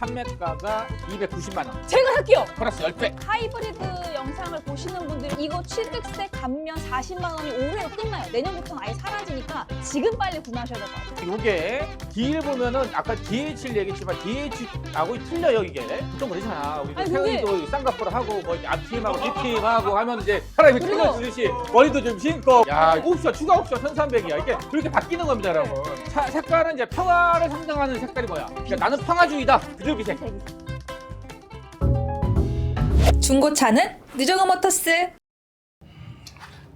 판매가가 290만 원 제가 살게요. 플러스 10배. 하이브리드 영상을 보시는 분들이 이거 취득세 감면 40만 원이 올해로 끝나요. 내년부터는 아예 사라지니까 지금 빨리 구매하셔야 될 것 같아요. 이게 뒤를 보면은 아까 DH를 얘기했지만 DH하고 틀려요 이게 보통 그러잖아 우리 아니, 근데- 태연이도 쌍꺼풀 하고 뭐 앞팀하고 뒷팀하고 하면 이제 사람이 그리고- 틀려 주듯이 머리도 좀 심고 야 옵션 추가 옵션 1300이야 이게 그렇게 바뀌는 겁니다 여러분 차- 색깔은 이제 평화를 상징하는 색깔이 뭐야 그러니까 나는 평화주의다 비 둘기색 중고차는 느정어 모터스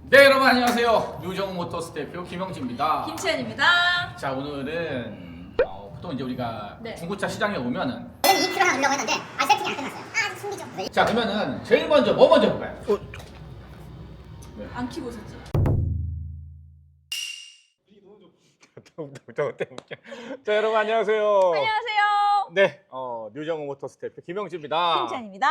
네 여러분 안녕하세요 유정 모터스 대표 김영진입니다 김치현입니다. 자 오늘은 어, 보통 이제 우리가 네. 중고차 시장에 오면은 저는 2kg 하나 넣으려고 했는데 아 세팅이 안 끝났어요. 아 숨기죠. 자 그러면은 제일 먼저 뭐 먼저 볼까요? 안 키고 오셨죠? 자 여러분 안녕하세요. 안녕하세요. 네, 어, 뉴정우 모터스 대표 김영지입니다. 김치현입니다.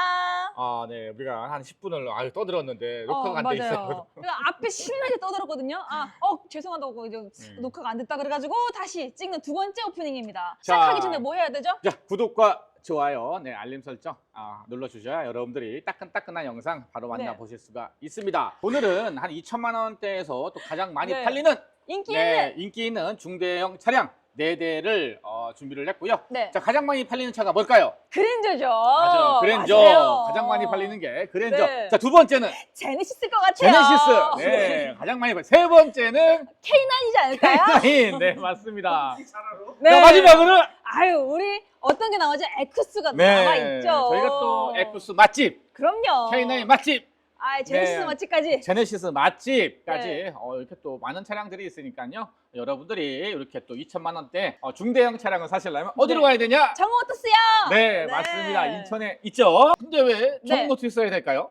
아, 네, 우리가 한 10분을 아유 떠들었는데 녹화가 안 돼 있어요. 그러니까 앞에 신나게 떠들었거든요. 아, 어 죄송하다고 이제 음. 녹화가 안 됐다 그래가지고 다시 찍는 두 번째 오프닝입니다. 자. 시작하기 전에 뭐 해야 되죠? 자, 구독과 좋아요, 네, 알림 설정 아, 눌러주셔야 여러분들이 따끈따끈한 영상 바로 네. 만나보실 수가 있습니다. 오늘은 한 2천만 원대에서 또 가장 많이 네. 팔리는 인기 네, 있는 인기 있는 중대형 차량 네 대를 어, 준비를 했고요. 네 자, 가장 많이 팔리는 차가 뭘까요? 그랜저죠. 맞아요, 그랜저. 맞아요. 가장 많이 팔리는 게 그랜저. 네. 자, 두 번째는 제네시스일 것 같아요. 제네시스. 네, 가장 많이 팔. 세 번째는 K9이지 않을까요? K9. 네, 맞습니다. 네. 자, 마지막으로는 아유, 우리 어떤 게 나오죠? X가 네, 남아 있죠. 저희가 또 엑구스 맛집, 그럼요. K9 맛집, 아, 제네시스 네. 맛집까지. 제네시스 맛집까지 네. 어, 이렇게 또 많은 차량들이 있으니까요. 여러분들이 이렇게 또 2천만 원대 어, 중대형 차량을 사시려면 어디로 네. 가야 되냐? 정모터스요. 네, 네. 맞습니다. 인천에 있죠. 근데 왜 네. 정모트 있어야 될까요?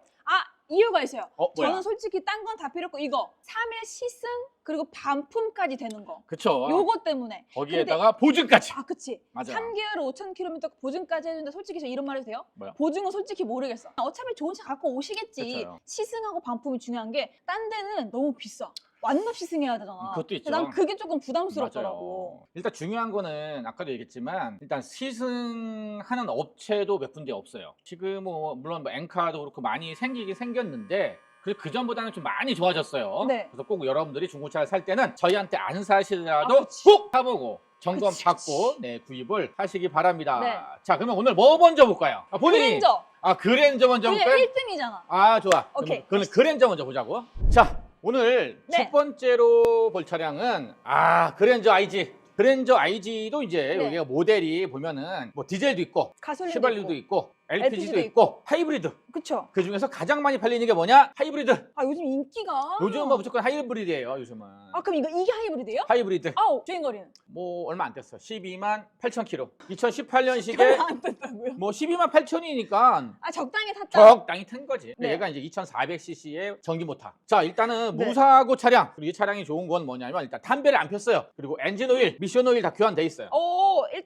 아, 이유가 있어요. 어, 뭐야? 저는 솔직히 딴 건 다 필요 없고 이거 3일 시승 그리고 반품까지 되는 거. 그쵸. 요거 때문에. 거기에다가 보증까지. 아, 그치. 맞아. 3개월 5천 킬로미터 보증까지 해주는데 솔직히 저 이런 말 해도 돼요? 뭐야? 보증은 솔직히 모르겠어. 어차피 좋은 차 갖고 오시겠지. 그쵸. 시승하고 반품이 중요한 게 딴 데는 너무 비싸. 완납 시 승해야 되잖아. 그것도 있죠. 난 그게 조금 부담스럽더라고. 맞아요. 일단 중요한 거는 아까도 얘기했지만 일단 시승하는 업체도 몇 군데 없어요. 지금 뭐 물론 뭐 엔카도 그렇고 많이 생기긴 생겼는데 그, 그 전보다는 좀 많이 좋아졌어요. 네. 그래서 꼭 여러분들이 중고차를 살 때는 저희한테 안 사시더라도 아. 꼭 사보고 점검 그치, 받고 네, 구입을 하시기 바랍니다. 네. 자 그러면 오늘 뭐 먼저 볼까요? 아, 본인이 그랜저. 아 그랜저 먼저 그게 볼까요? 1등이잖아. 아 좋아. 오케이. 그럼 그랜저 먼저 보자고. 자 오늘 네. 첫 번째로 볼 차량은 아 그랜저 IG. 그랜저 IG도 이제 네. 여기가 모델이 보면은 뭐 디젤도 있고 가솔린도 휘발유도 있고. 있고 LPG도 LPG 도 있고 하이브리드. 그쵸. 그 중에서 가장 많이 팔리는 게 뭐냐? 하이브리드. 아, 요즘 인기가. 요즘은 뭐 무조건 하이브리드예요. 요즘은. 아, 그럼 이거 이게 하이브리드예요? 하이브리드. 아우, 주행거리는. 뭐 얼마 안 됐어. 12만 8천 킬로. 2018년식에 별로 안 됐다고요? 뭐 12만 8천이니까 아, 적당히 탔다. 적당히 탄 거지. 네. 얘가 이제 2,400cc의 전기 모터. 자, 일단은 네. 무사고 차량. 그리고 이 차량이 좋은 건 뭐냐면 일단 담배를 안 폈어요. 그리고 엔진 오일, 미션 오일 다 교환돼 있어요. 오,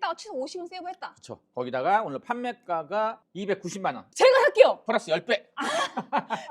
일단 최소 50은 세이브했다. 그렇죠. 거기다가 오늘 판매가가 290만 원. 제가 살게요. 플러스 10배.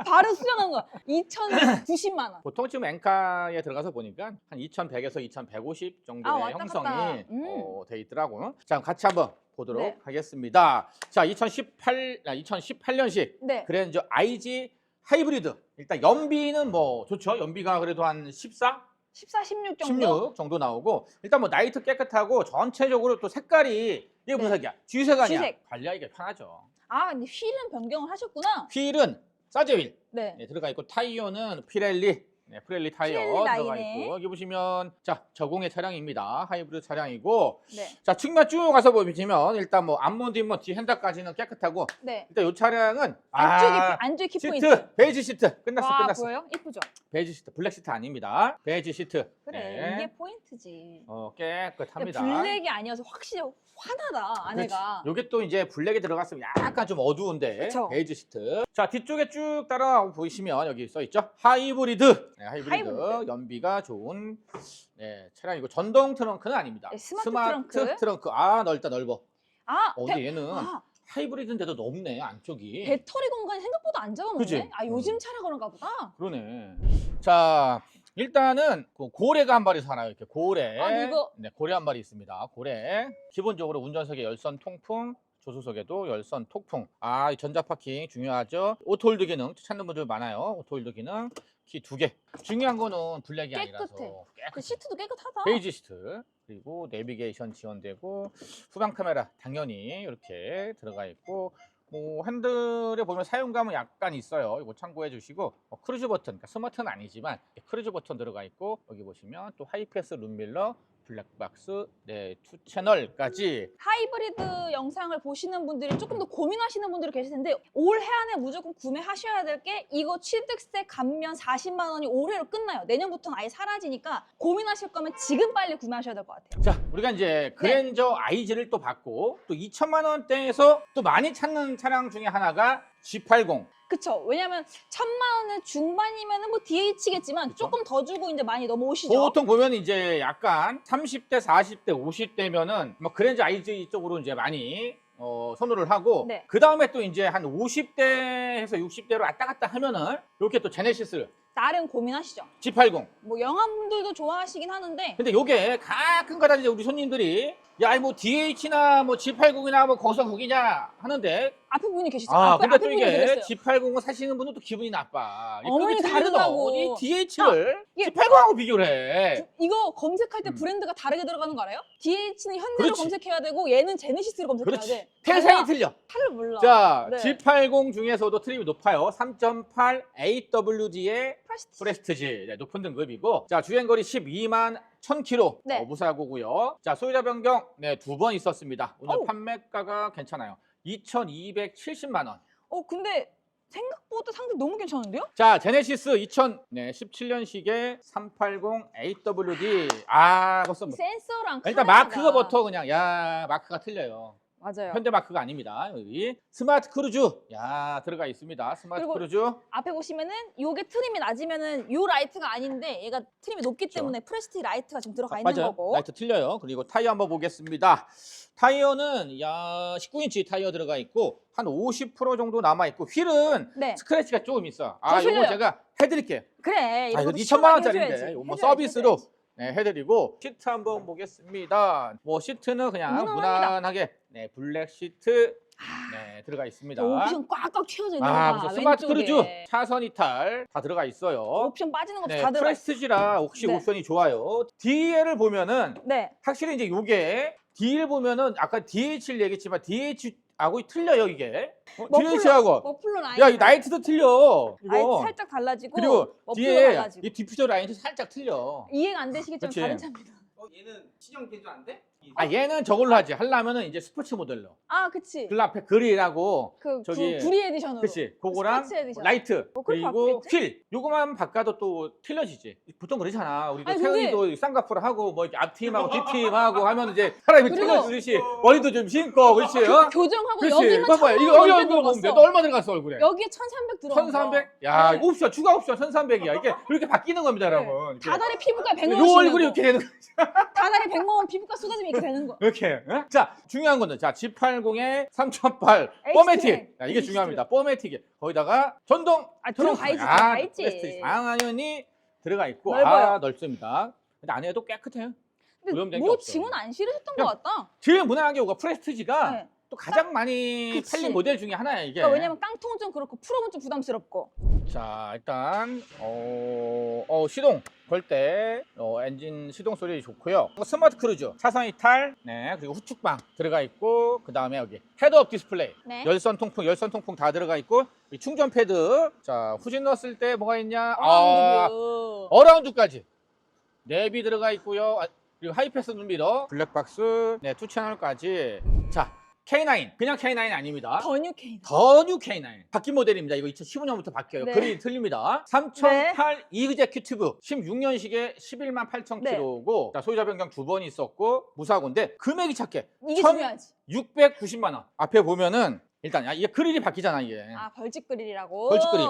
바로 수정한 거. 2,090만 원. 보통 지금 엔카에 들어가서 보니까 한 2,100에서 2,150 정도의 아, 왔다 형성이 갔다. 음. 어, 돼 있더라고요. 자, 같이 한번 보도록 네. 하겠습니다. 자, 2018, 아, 2018년식 네. 그랜저 IG 하이브리드. 일단 연비는 뭐 좋죠. 연비가 그래도 한 14, 14, 16 정도. 16 정도 나오고 일단 뭐 나이트 깨끗하고 전체적으로 또 색깔이 이게 무슨 네. 색이야? 쥐색 아니야? 쥐색. 관리하기가 편하죠. 아, 근데 휠은 변경을 하셨구나. 휠은 사제 휠 네. 네, 들어가 있고 타이어는 피렐리 네, 피렐리 타이어 들어가 라인에. 있고 여기 보시면 자 저공해 차량입니다. 하이브리드 차량이고 네. 자 측면 쭉 가서 보시면 일단 뭐 앞문 뒷문 뒤 핸들까지는 깨끗하고 네. 일단 이 차량은 안쪽이 아, 안쪽이 시트 키포인트. 베이지 시트 끝났어 와, 끝났어 보여요? 이쁘죠? 베이지 시트 블랙 시트 아닙니다. 베이지 시트 그래. 네. 이게 포인트지. 어 깨끗합니다. 블랙이 아니어서 확실히 환하다, 안에가. 요게 또 이제 블랙이 들어갔으면 약간 좀 어두운데 그쵸. 베이지 시트. 자 뒤쪽에 쭉 따라 보시면 여기 써 있죠. 하이브리드. 네, 하이브리드. 하이브리드. 연비가 좋은 네, 차량이고 전동 트렁크는 아닙니다. 네, 스마트 트렁크. 아 넓다 넓어. 아, 어, 배, 근데 얘는 아, 하이브리드인데도 넓네 안쪽이. 배터리 공간이 생각보다 안 작아 그치? 놓네. 아, 요즘 차라 그런가 보다. 그러네. 자 일단은 그 고래가 한 마리 살아요. 이렇게 고래. 아니, 이거- 네, 고래 한 마리 있습니다. 고래. 기본적으로 운전석에 열선 통풍, 조수석에도 열선 통풍. 아, 이 전자 파킹 중요하죠. 오토홀드 기능 찾는 분들 많아요. 오토홀드 기능 키 두 개. 중요한 거는 블랙이 깨끗해. 아니라서 그 깨끗해. 시트도 깨끗하다. 베이지 시트 그리고 내비게이션 지원되고 후방 카메라 당연히 이렇게 들어가 있고 뭐 핸들에 보면 사용감은 약간 있어요. 이거 참고해 주시고 어, 크루즈 버튼, 그러니까 스마트는 아니지만 크루즈 버튼 들어가 있고 여기 보시면 또 하이패스 룸밀러, 블랙박스, 네, 투 채널까지 하이브리드 영상을 보시는 분들이 조금 더 고민하시는 분들이 계실 텐데 올해 안에 무조건 구매하셔야 될 게 이거 취득세 감면 40만 원이 올해로 끝나요. 내년부터는 아예 사라지니까 고민하실 거면 지금 빨리 구매하셔야 될 것 같아요. 자, 우리가 이제 그랜저 아이즈를 또 받고 또 2천만 원대에서 또 많이 찾는 차량 중에 하나가 G80. 그쵸? 왜냐면 천만 원 중반이면은 뭐 DH겠지만? 조금 더 주고 이제 많이 넘어오시죠. 보통 보면 이제 약간 30대, 40대, 50대면은 뭐 그랜저 아이즈 쪽으로 이제 많이 어, 선호를 하고 네. 그 다음에 또 이제 한 50대에서 60대로 왔다 갔다 하면은 이렇게 또 제네시스 나름 고민하시죠. G80. 뭐 영화분들도 좋아하시긴 하는데 근데 요게 가끔 가다 이제 우리 손님들이 야, 뭐 DH나 뭐 G80이나 뭐 거기서 거기냐 하는데 앞에 분이 계시죠. 아, 앞에, 근데 앞에 또 분이 이게 그랬어요. G80을 사시는 분은 또 기분이 나빠. 이 어머니 급이. 다르다고. 이 DH를 이게- G80하고 비교를 해. 이거 검색할 때 음. 브랜드가 다르게 들어가는 거 알아요? DH는 현대를 그렇지. 검색해야 되고 얘는 제네시스를 검색해야 그렇지. 돼. 태생이. 틀려. 차를 몰라. 자, 네. G80 중에서도 트림이 높아요. 3.8 AWD의 프레스티지. 프레스티지 네, 높은 등급이고 자 주행거리 12만 1000km 네. 어, 무사고고요. 자 소유자 변경 네, 두 번 있었습니다. 오늘 어우. 판매가가 괜찮아요. 2,270만 원. 어 근데 생각보다 상대 너무 괜찮은데요? 자 제네시스 2017년식의 380 AWD 아 벌써 뭐 센서랑 일단 카메라가. 마크가부터 그냥 야 마크가 틀려요. 맞아요. 현대 마크가 아닙니다. 여기 스마트 크루즈 야 들어가 있습니다. 스마트 그리고 크루즈 앞에 보시면은 요게 트림이 낮으면은 요 라이트가 아닌데 얘가 트림이 높기 그렇죠. 때문에 프레스티 라이트가 지금 들어가 아, 있는 맞아요. 거고. 라이트 틀려요. 그리고 타이어 한번 보겠습니다. 타이어는 야 19인치 타이어 들어가 있고 한 50% 정도 남아 있고 휠은 네. 스크래치가 조금 있어. 아 더 이거 틀려요. 제가 해드릴게요. 그래. 아 이거 이거 2천만 원짜리인데 이거 뭐 해줘야지, 서비스로 해줘야지. 네, 해드리고 시트 한번 보겠습니다. 뭐 시트는 그냥 무난합니다. 무난하게 네 블랙 시트 네 들어가 있습니다. 옵션 꽉꽉 튀어져 있는 아. 무슨 스마트 왼쪽에. 크루즈 차선 이탈 다 들어가 있어요. 옵션 빠지는 것도 네, 다 들어가 있어. 프레스티지라 혹시 네. 옵션이 좋아요. DL을 보면은 네. 확실히 이제 요게 DL 보면은 아까 DH를 얘기했지만 DH 하고 틀려요 이게. 어, 머플러, DH하고 머플러 라인. 야이 나이트도 틀려. 아예 이거 살짝 달라지고 그리고 머플러 뒤에 달라지고. 이 디퓨저 라인도 살짝 틀려. 이해가 안 되시겠지만 그치. 다른 차입니다. 어, 얘는 시정 개조 안 돼? 아 얘는 저걸로 하지. 하려면은 이제 스포츠 모델로. 아, 그치. 글 앞에 그릴하고 그 저기- 부, 브리 에디션으로. 그치 그거랑 스포츠 에디션. 라이트 뭐 그리고 바꾸겠지? 휠 요거만 바꿔도 또 틀려지지 보통 그러잖아 우리도 아니, 근데- 태연이도 쌍꺼풀 하고 뭐 이렇게 앞팀하고 뒷팀하고 하면 이제 사람이 그리고- 틀려지듯이 머리도 좀 심고 그렇지 어? 교정하고 그렇지 여기만 봐봐 이거 천만 원 얼굴 보면 돼. 들어갔어. 너 얼마 들어갔어 얼굴에 여기에 1300 들어간 1300? 야 네. 옵션 추가 옵션 1300이야 이게 이렇게 바뀌는 겁니다 여러분 이렇게. 다달이 피부과 100만 요원 얼굴이 이렇게 되는 거 다달이 100만 원 피부과 쏟아지면 이렇게 되는 거. 이렇게 어? 자 중요한 거는 자 G80의 3008 H 뽀매틱 자, 이게 중요합니다 뽀매틱이 거기다가 전동 아, 트렁크. 들어가 있지, 아, 들어가 있지. 프레스티지 당연히 들어가 있고 넓어요. 아 넓습니다 근데 안에도 깨끗해요 근데 오염된 게 뭐 없어. 짐은 안 실으셨던 그냥 것 같다. 제일 무난하게 오가 프레스티지가 네. 또 가장 많이 그치. 팔린 모델 중에 하나야 이게 그러니까 왜냐면 깡통은 좀 그렇고 프로는 좀 부담스럽고. 자 일단 어, 어, 시동 걸때 어, 엔진 시동 소리 좋고요. 스마트 크루즈 차선 이탈 네 그리고 후측방 들어가 있고 그 다음에 여기 헤드업 디스플레이 네. 열선 통풍 열선 통풍 다 들어가 있고 이 충전 패드 자 후진 넣었을 때 뭐가 있냐? 아, 아, 어. 어라운드까지. 내비 들어가 있고요. 아, 그리고 하이패스 눈미러 블랙박스 네 투 채널까지. 자 K9 그냥 K9 아닙니다 더뉴 K. 더뉴 K9 바뀐 모델입니다. 이거 2015년부터 바뀌어요. 네. 그림이 틀립니다. 3008 이그제큐티브 16년식에 11만 8천 네. 킬로고 자, 소유자 변경 두 번 있었고 무사고인데 금액이 작게 이게 천- 중요하지. 690만 원. 앞에 보면은 일단 야, 이게 그릴이 바뀌잖아 이게. 아 벌집 그릴이라고. 벌집 그릴.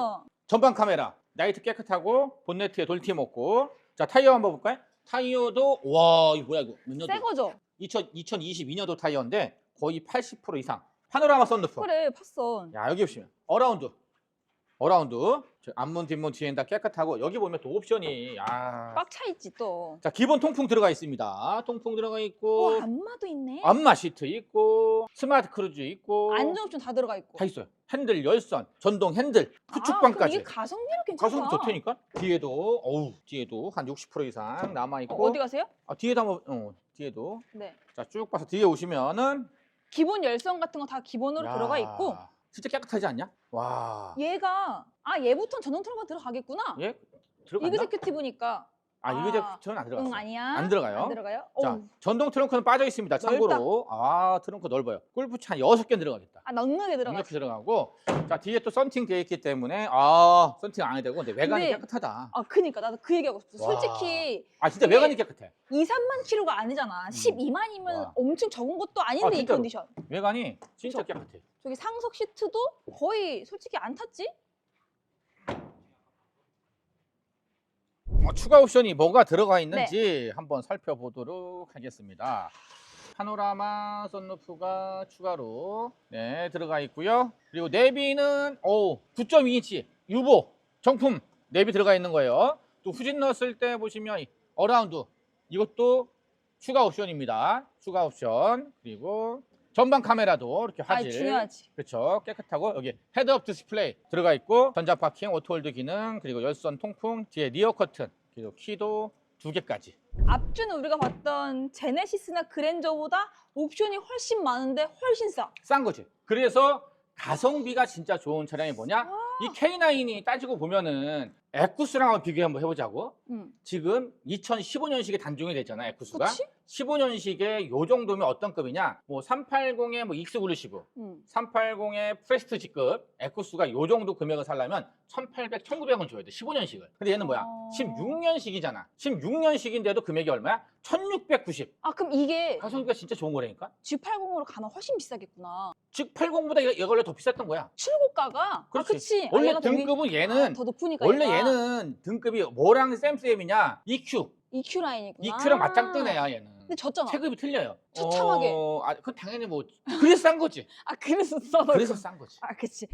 전방 카메라 나이트 깨끗하고 본네트에 돌팀 없고 자 타이어 한번 볼까요? 타이어도 와 이거 뭐야 이거 몇 년도? 새 거죠. 2000, 2022년도 타이어인데 거의 80% 이상 파노라마 썬루프. 그래 팠어. 야 여기 보시면 어라운드 어라운드 저 앞문 뒷문 뒤엔 다 깨끗하고 여기 보면 또 옵션이 아. 꽉차 있지 또. 자 기본 통풍 들어가 있습니다. 통풍 들어가 있고 어, 안마도 있네. 안마 시트 있고 스마트 크루즈 있고 안전 옵션 다 들어가 있고. 다 있어요. 핸들 열선, 전동 핸들, 아, 그럼 후축방까지. 이게 가성비로 괜찮다. 가성비 좋다니까. 뒤에도 어우 뒤에도 한 60% 이상 남아 어, 있고. 어 디 가세요? 아, 뒤에도 한번 어 뒤에도 네. 자 쭉 봐서 뒤에 오시면은 기본 열선 같은 거 다 기본으로 야, 들어가 있고 진짜 깨끗하지 않냐? 와. 얘가 아 얘부터 전동 트렁크가 들어가겠구나. 얘 들어갔나? 이그제큐티브니까. 아, 아, 이그제큐티브는 안 들어갔어. 응 아니야. 안 들어가요? 안 들어가요? 자, 어우, 전동 트렁크는 빠져 있습니다. 참고로. 아, 트렁크 넓어요. 골프차 한 6개 들어가겠다. 아 넉넉하게 들어가. 이렇게 들어가고 자, 뒤에 또 썬팅 되어 있기 때문에 아, 썬팅 안 해도 되고 근데 외관이 근데- 깨끗하다. 아 그니까 나도 그 얘기하고 싶어. 와. 솔직히 아, 진짜 외관이 깨끗해. 2, 3만 킬로가 아니잖아. 12만이면 음. 와. 엄청 적은 것도 아닌데 이 진짜로. 컨디션. 외관이 진짜? 깨끗해. 저기 상석 시트도 거의 솔직히 안 탔지? 어, 추가 옵션이 뭐가 들어가 있는지 네. 한번 살펴보도록 하겠습니다. 파노라마 썬루프가 추가로 네, 들어가 있고요. 그리고 내비는 오 9.2인치 유보 정품 내비 들어가 있는 거예요. 또 후진 넣었을 때 보시면 이 어라운드 이것도 추가 옵션입니다. 추가 옵션 그리고 전방 카메라도 이렇게 아 화질 중요하지. 그렇죠. 깨끗하고 여기 헤드업 디스플레이 들어가 있고 전자 파킹, 오토홀드 기능, 그리고 열선 통풍, 뒤에 리어 커튼, 그리고 키도 두 개까지. 앞주는 우리가 봤던 제네시스나 그랜저보다 옵션이 훨씬 많은데 훨씬 싸. 싼 거지. 그래서 가성비가 진짜 좋은 차량이 뭐냐? 이 K9이 따지고 보면은 에쿠스랑 한번 비교 한번 해보자고. 응. 지금 2015년식에 단종이 됐잖아, 에쿠스가. 그렇지? 15년식에 요 정도면 어떤 급이냐? 뭐 380에 뭐 익스클루시브, 응. 380의 프레스티지급 에쿠스가 요 정도 금액을 살려면 1,800, 1,900원 줘야 돼. 15년식을. 근데 얘는 뭐야? 어. 16년식이잖아. 16년식인데도 금액이 얼마야? 1,690. 아 그럼 이게 가성비가 진짜 좋은 거라니까? G80으로 가면 훨씬 비싸겠구나. 즉 80보다 이걸로 더 비쌌던 거야. 출고가가 그렇지. 아, 그치. 원래 아, 등급은 얘는 아, 더 높으니까 원래 얘가. 얘는 등급이 뭐랑 쌤 쌤이냐? EQ. EQ 라인이구나. EQ랑 맞짱 애야 얘는. 근데 졌잖아. 체급이 틀려요. 처참하게. 어, 아, 그 당연히 뭐 그래서 싼 거지. 아 그래서 써. 그래서 싼 거지. 아 그치.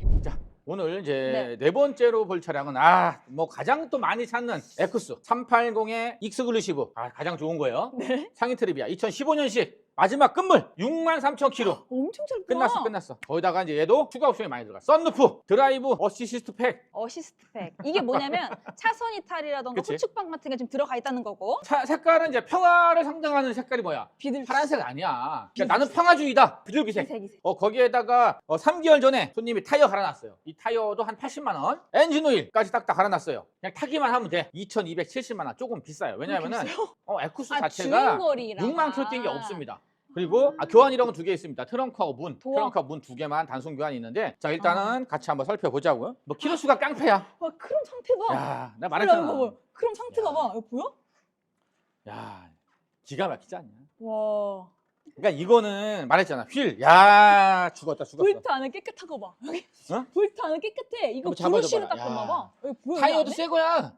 오늘 이제 네. 네, 번째로 볼 차량은 아 뭐 가장 또 많이 찾는 에쿠스 380의 익스클루시브 아 가장 좋은 거예요. 네. 상위 트립이야. 2015년식 마지막 끝물 6만 3천 킬로. 엄청 짧구나. 끝났어 끝났어. 거기다가 이제 얘도 추가 옵션이 많이 들어가. 썬루프, 드라이브, 어시스트 팩. 어시스트 팩. 이게 뭐냐면 차선 이탈이라던가 그치. 후축방 같은 게 좀 들어가 있다는 거고. 차, 색깔은 이제 평화를 상징하는 색깔이 뭐야? 비둘기. 파란색 아니야. 그러니까 나는 평화주의다. 비둘기색. 색이색. 어 거기에다가 어, 3개월 전에 손님이 타이어 갈아놨어요. 이 타이어도 한 80만 원. 엔진 오일까지 딱딱 갈아놨어요. 그냥 타기만 하면 돼. 2,270만 원. 조금 비싸요. 왜냐하면은 어, 에쿠스 아 자체가 주행거리라. 6만 킬로 뛴 게 없습니다. 그리고 아, 교환이라고 두 개 있습니다. 트렁크하고 문. 도어. 트렁크하고 문 두 개만 단순 교환이 있는데 자 일단은 같이 한번 살펴보자고요. 뭐 키로 수가 깡패야. 와 크롬 상태 봐. 야, 나 말했잖아. 봐봐. 크롬 상태 야. 봐봐. 이거 보여? 야, 기가 막히지 않냐? 와. 그러니까 이거는 말했잖아. 휠. 야, 죽었다, 죽었어. 볼트 안에 깨끗한 거 봐. 여기 어? 볼트 안에 깨끗해. 이거 한번 잡아줘봐라. 브러쉬로 닦았나 야. 봐. 여기 보여? 타이어도 여기 안에? 새 거야.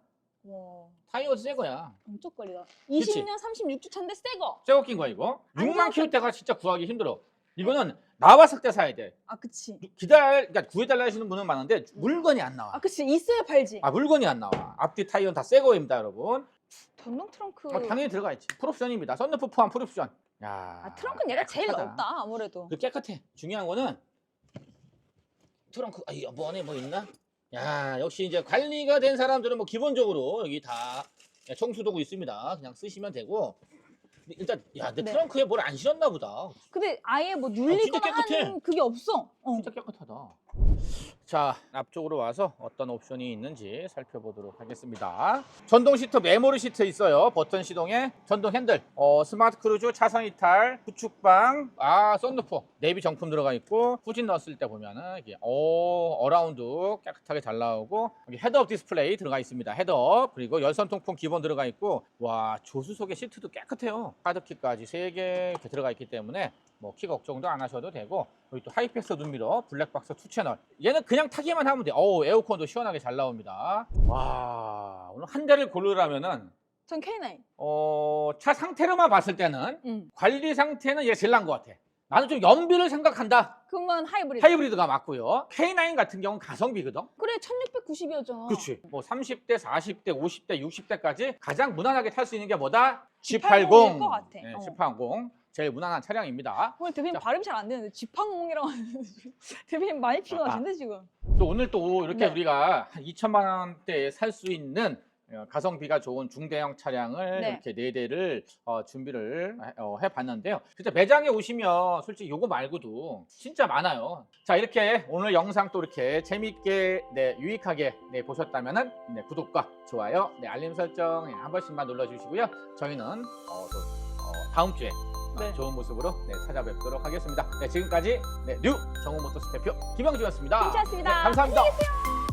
와. 타이어도 새 거야. 엄청거리다. 그치? 20년 36주 차인데 새 거. 새거 낀 거야 이거. 아니, 6만 저- 킬로대가 진짜 구하기 힘들어. 이거는 나왔을 때 사야 돼. 아 그치. 기다려, 그러니까 구해달라 하시는 분은 많은데 물건이 안 나와. 아 그치. 있어야 팔지. 아 물건이 안 나와. 앞뒤 타이어는 다 새 거입니다, 여러분. 전동 트렁크. 어, 당연히 들어가 있지. 풀옵션입니다. 썬루프 포함 풀옵션. 야. 아 트렁크는 얘가 제일 깨끗하다. 넓다 아무래도. 그 깨끗해. 중요한 거는 트렁크 아뭐 안에 뭐 있나? 야 역시 이제 관리가 된 사람들은 뭐 기본적으로 여기 다 청소도구 있습니다. 그냥 쓰시면 되고 일단 야내 네. 트렁크에 뭘 안 실었나 보다. 근데 아예 뭐 진짜 눌리거나 깨끗해. 하는 그게 없어. 어. 진짜 깨끗하다. 자, 앞쪽으로 와서 어떤 옵션이 있는지 살펴보도록 하겠습니다. 전동 시트 메모리 시트 있어요. 버튼 시동에 전동 핸들, 어, 스마트 크루즈, 차선 이탈, 후축방, 아, 썬루프, 내비 정품 들어가 있고 후진 넣었을 때 보면은 이게 오, 어라운드 깨끗하게 잘 나오고 여기 헤드업 디스플레이 들어가 있습니다. 헤드업 그리고 열선 통풍 기본 들어가 있고 와 조수석의 시트도 깨끗해요. 카드키까지 세개 이렇게 들어가 있기 때문에 뭐 키 걱정도 안 하셔도 되고 여기 또 하이패스 눈미러 블랙박스 투 채널 얘는 그냥 타기만 하면 돼 어우 에어컨도 시원하게 잘 나옵니다 와 오늘 한 대를 고르라면은 전 K9. 어, 차 상태로만 봤을 때는 응. 관리 상태는 얘가 제일 나은 것 같아 나는 좀 연비를 생각한다. 그러면 하이브리드. 하이브리드가 맞고요. K9 같은 경우는 가성비거든. 그래 1690이었잖아. 그렇지. 뭐 30대, 40대, 50대, 60대까지 가장 무난하게 탈 수 있는 게 뭐다? G80 G80. 일 것 같아. 네, 어. G80. 제일 무난한 차량입니다. 오늘 대표님 자. 발음 잘 안 되는데 하는데 지금 대표님 많이 피곤하신데 지금. 또 오늘 또 이렇게 네. 우리가 한 2천만 원대에 살 수 있는 어, 가성비가 좋은 중대형 차량을 네. 이렇게 네 대를 어, 준비를 해- 어, 해봤는데요. 진짜 매장에 오시면 솔직히 요거 말고도 진짜 많아요. 자 이렇게 오늘 영상 또 이렇게 재밌게 네, 유익하게 네, 보셨다면은 네, 구독과 좋아요, 네, 알림 설정 네, 한 번씩만 눌러주시고요. 저희는 어, 또, 어, 다음 주에 어, 네. 좋은 모습으로 네, 찾아뵙도록 하겠습니다. 네, 지금까지 네, 뉴 정우 모터스 대표 김영주였습니다. 괜찮습니다. 네, 감사합니다. 안녕히 계세요.